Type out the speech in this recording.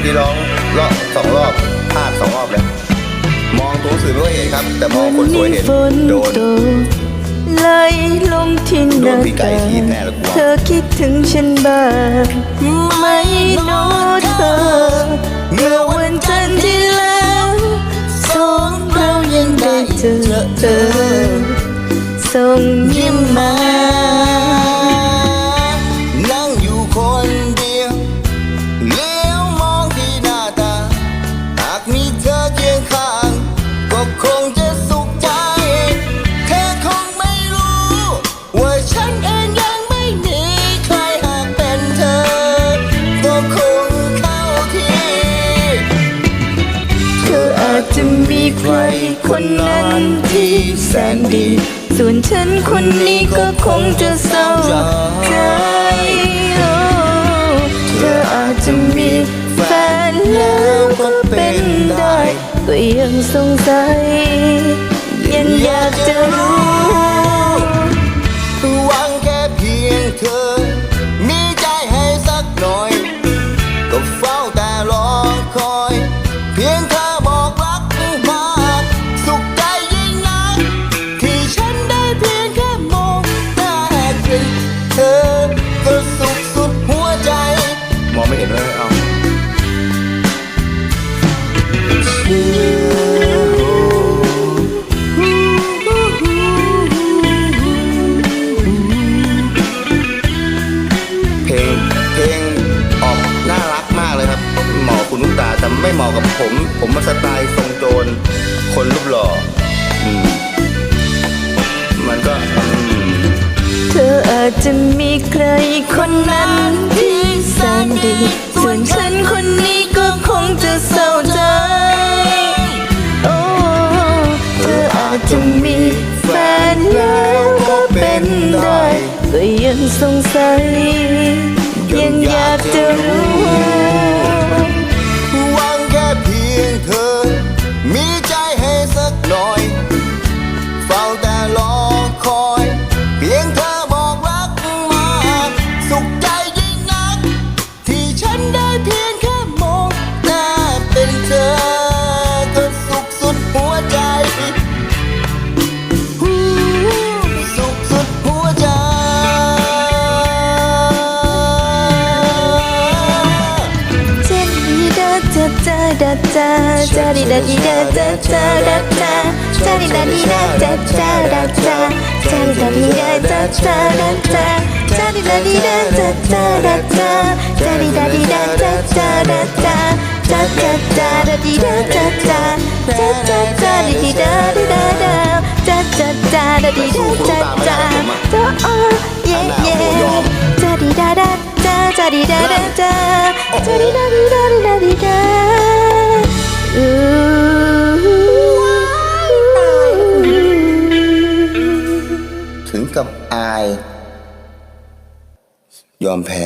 อกี้ร้องรอบสองรอบพลาดสองรอบเลยมองตัวหนังสือไม่ค่อยเห็นครับ แต่มองคนสวยเห็นฝนโดนตกไหลลงที่หโดน้านพี่ไก่ต่างทีบแน่เลยกูว่าเธอคิดถึงฉันบ้างไหม่นอเธอ เมื่อวันจันทร์ที่แล้วสองเรายังได้เจอเธอส่งยิ้มมา คงจะสุขใจ เธอคงไม่รู้ ว่าฉันเองยังไม่มีใครหากเป็นเธอ ก็คงเข้าที่เธออาจจะมีใครคนนั้นที่แสนดี ส่วนฉันคนนี้ก็คงจะเศร้าใจ สงสัยยังอยากจะ ม่เหมาะกับผม ผมมาสไตล์ทรงโจร คนรูปหล่ออืมมันก็อืมเธออาจจะมีใครคนนั้นที่แสนดี ส่วนฉันคนนี้ก็คงจะเศร้าใจ โอ้เธออาจจะมีแฟนแล้วก็เป็นได้ ก็ยังสงสัยาดาจาจาดีดาดีดาจาจาดาจาจาดีดาดีดาจาจาดาจาจาดีดาดีดาจาจาดาจาจาดีดาดีดาจาจาดาจาจาดีดาดีดาจาจาดาจาจาจาจาด อาย ยอมแพ้